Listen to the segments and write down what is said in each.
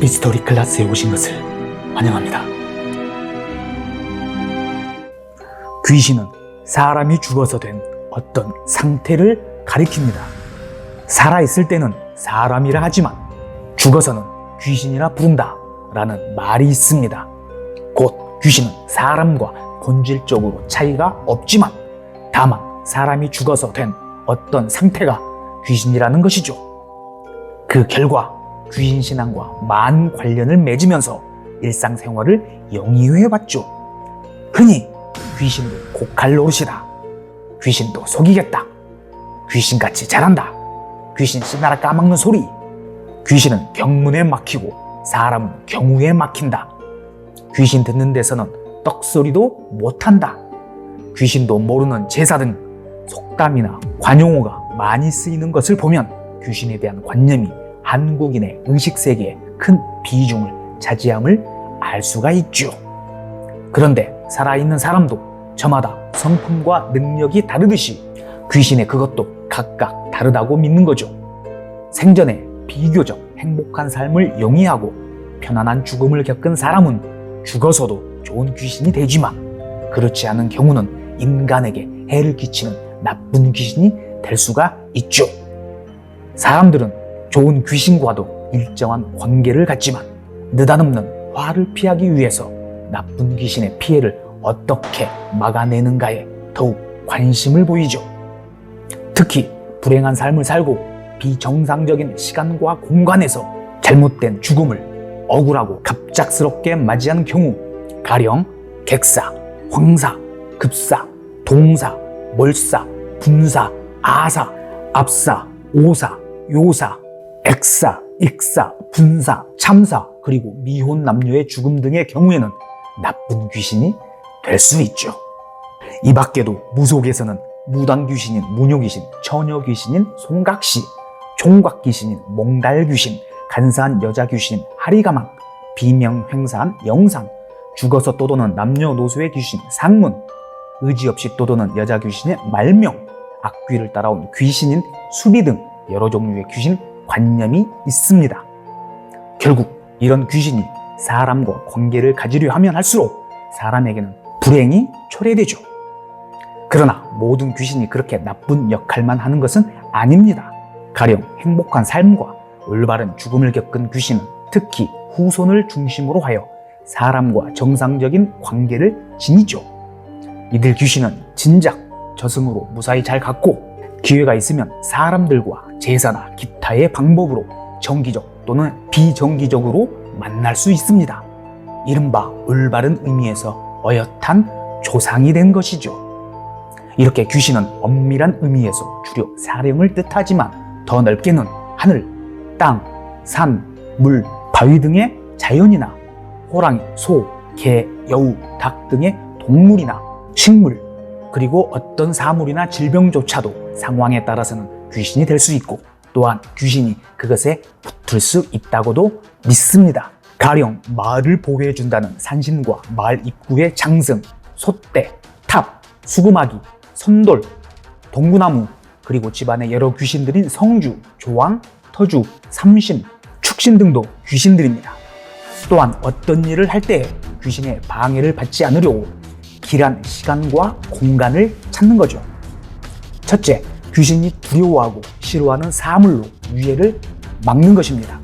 미스터리 클라스에 오신 것을 환영합니다. 귀신은 사람이 죽어서 된 어떤 상태를 가리킵니다. 살아있을 때는 사람이라 하지만 죽어서는 귀신이라 부른다 라는 말이 있습니다. 곧 귀신은 사람과 본질적으로 차이가 없지만 다만 사람이 죽어서 된 어떤 상태가 귀신이라는 것이죠. 그 결과 귀신 신앙과 많은 관련을 맺으면서 일상생활을 영위해 왔죠. 흔히 귀신도 고칼 노릇이다. 귀신도 속이겠다. 귀신같이 잘한다. 귀신 씨나라 까먹는 소리. 귀신은 경문에 막히고 사람은 경우에 막힌다. 귀신 듣는 데서는 떡소리도 못한다. 귀신도 모르는 제사 등 속담이나 관용어가 많이 쓰이는 것을 보면 귀신에 대한 관념이 한국인의 의식 세계에 큰 비중을 차지함을 알 수가 있죠. 그런데 살아있는 사람도 저마다 성품과 능력이 다르듯이 귀신의 그것도 각각 다르다고 믿는 거죠. 생전에 비교적 행복한 삶을 영위하고 편안한 죽음을 겪은 사람은 죽어서도 좋은 귀신이 되지만 그렇지 않은 경우는 인간에게 해를 끼치는 나쁜 귀신이 될 수가 있죠. 사람들은 좋은 귀신과도 일정한 관계를 갖지만 느닷없는 화를 피하기 위해서 나쁜 귀신의 피해를 어떻게 막아내는가에 더욱 관심을 보이죠. 특히 불행한 삶을 살고 비정상적인 시간과 공간에서 잘못된 죽음을 억울하고 갑작스럽게 맞이한 경우 가령 객사, 황사, 급사, 동사, 멀사, 분사, 아사, 압사, 오사, 요사, 액사, 익사, 분사, 참사, 그리고 미혼 남녀의 죽음 등의 경우에는 나쁜 귀신이 될 수 있죠. 이 밖에도 무속에서는 무당 귀신인 무녀 귀신, 처녀 귀신인 송각시, 총각 귀신인 몽달 귀신, 간사한 여자 귀신인 하리가망, 비명 횡사한 영상, 죽어서 떠도는 남녀노소의 귀신 상문, 의지 없이 떠도는 여자 귀신의 말명, 악귀를 따라온 귀신인 수비 등 여러 종류의 귀신 관념이 있습니다. 결국 이런 귀신이 사람과 관계를 가지려 하면 할수록 사람에게는 불행이 초래되죠. 그러나 모든 귀신이 그렇게 나쁜 역할만 하는 것은 아닙니다. 가령 행복한 삶과 올바른 죽음을 겪은 귀신은 특히 후손을 중심으로 하여 사람과 정상적인 관계를 지니죠. 이들 귀신은 진작 저승으로 무사히 잘 갔고 기회가 있으면 사람들과 제사나 기타의 방법으로 정기적 또는 비정기적으로 만날 수 있습니다. 이른바 올바른 의미에서 어엿한 조상이 된 것이죠. 이렇게 귀신은 엄밀한 의미에서 주로 사령을 뜻하지만 더 넓게는 하늘, 땅, 산, 물, 바위 등의 자연이나 호랑이, 소, 개, 여우, 닭 등의 동물이나 식물, 그리고 어떤 사물이나 질병조차도 상황에 따라서는 귀신이 될 수 있고 또한 귀신이 그것에 붙을 수 있다고도 믿습니다. 가령 마을을 보호해준다는 산신과 마을 입구의 장승, 소떼, 탑, 수구마기, 선돌, 동구나무, 그리고 집안의 여러 귀신들인 성주, 조왕, 터주, 삼신, 축신 등도 귀신들입니다. 또한 어떤 일을 할 때 귀신의 방해를 받지 않으려고 길한 시간과 공간을 찾는 거죠. 첫째, 귀신이 두려워하고 싫어하는 사물로 유해를 막는 것입니다.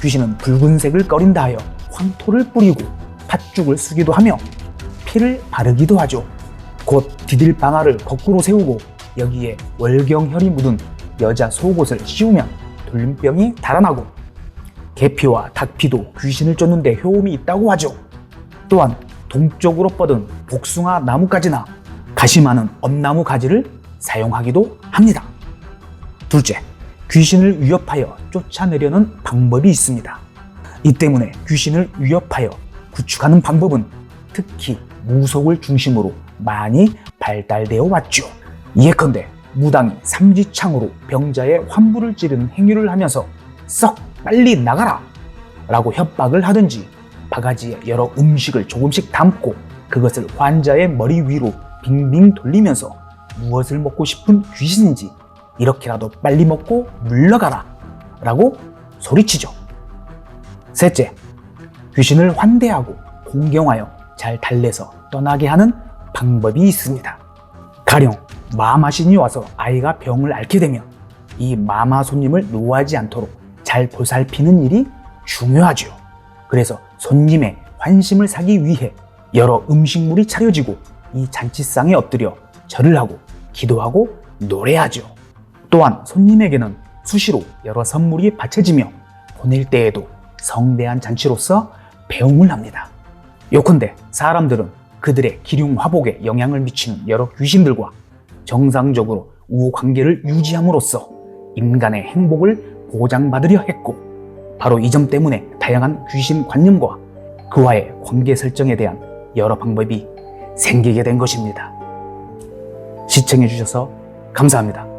귀신은 붉은색을 꺼린다 하여 황토를 뿌리고 팥죽을 쓰기도 하며 피를 바르기도 하죠. 곧 디딜 방아를 거꾸로 세우고 여기에 월경혈이 묻은 여자 속옷을 씌우면 돌림병이 달아나고 개피와 닭피도 귀신을 쫓는데 효험이 있다고 하죠. 또한 동쪽으로 뻗은 복숭아 나무가지나 가시 많은 엄나무 가지를 사용하기도 합니다. 둘째, 귀신을 위협하여 쫓아내려는 방법이 있습니다. 이 때문에 귀신을 위협하여 구축하는 방법은 특히 무속을 중심으로 많이 발달되어 왔죠. 예컨대 무당이 삼지창으로 병자의 환부를 찌르는 행위를 하면서 썩 빨리 나가라 라고 협박을 하든지 바가지에 여러 음식을 조금씩 담고 그것을 환자의 머리 위로 빙빙 돌리면서 무엇을 먹고 싶은 귀신인지 이렇게라도 빨리 먹고 물러가라 라고 소리치죠. 셋째, 귀신을 환대하고 공경하여 잘 달래서 떠나게 하는 방법이 있습니다. 가령 마마신이 와서 아이가 병을 앓게 되면 이 마마 손님을 노하지 않도록 잘 보살피는 일이 중요하죠. 그래서 손님의 환심을 사기 위해 여러 음식물이 차려지고 이 잔치상에 엎드려 절을 하고 기도하고 노래하죠. 또한 손님에게는 수시로 여러 선물이 바쳐지며 보낼 때에도 성대한 잔치로서 배웅을 합니다. 요컨대 사람들은 그들의 기륭 화복에 영향을 미치는 여러 귀신들과 정상적으로 우호 관계를 유지함으로써 인간의 행복을 보장받으려 했고 바로 이 점 때문에 다양한 귀신 관념과 그와의 관계 설정에 대한 여러 방법이 생기게 된 것입니다. 시청해 주셔서 감사합니다.